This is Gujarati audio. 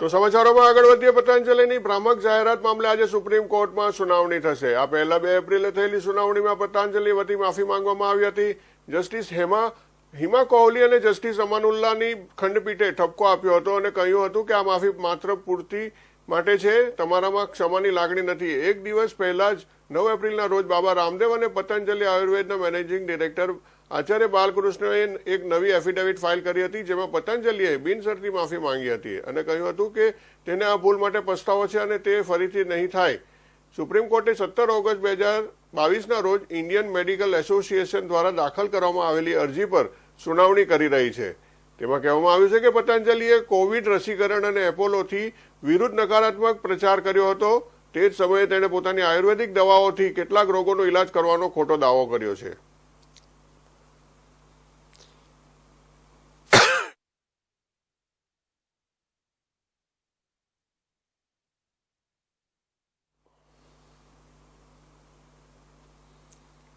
તો સમાચારોમાં આગળ વધીએ પતંજલિની ભ્રામક જાહેરાત મામલે આજે સુપ્રીમ કોર્ટમાં સુનાવણી થશે. આ પહેલા બે એપ્રિલે થયેલી સુનાવણીમાં પતંજલિ વતી માફી માંગવામાં આવી હતી. જસ્ટિસ હેમા, હિમા કોહલી અને જસ્ટિસ અમાનુલ્લાની ખંડપીઠે ઠપકો આપ્યો હતો અને કહ્યું હતું કે આ માફી માત્ર પૂર્તિ માટે છે, તમારામાં ક્ષમાની લાગણી નથી. એક દિવસ પહેલા જ નવ એપ્રિલના રોજ બાબા રામદેવ અને પતંજલિ આયુર્વેદના મેનેજિંગ ડિરેક્ટર આચાર્ય બાલકૃષ્ણએ એક નવી એફિડેવિટ ફાઇલ કરી હતી, જેમાં પતંજલિએ બિનશરતી માફી માંગી હતી અને કહ્યું હતું કે તેને આ ભૂલ માટે પસ્તાવો છે અને તે ફરીથી નહીં થાય. સુપ્રીમ કોર્ટે સત્તર ઓગસ્ટ બે હજાર બાવીસના રોજ ઇન્ડિયન મેડિકલ એસોસિએશન દ્વારા દાખલ કરવામાં આવેલી અરજી પર સુનાવણી કરી રહી છે. તેમાં કહેવામાં આવ્યું છે કે પતંજલિએ કોવિડ રસીકરણ અને એપોલોથી વિરુદ્ધ નકારાત્મક પ્રચાર કર્યો હતો. તે જ સમયે તેણે પોતાની આયુર્વેદિક દવાઓથી કેટલાક રોગોનો ઇલાજ કરવાનો ખોટો દાવો કર્યો છે.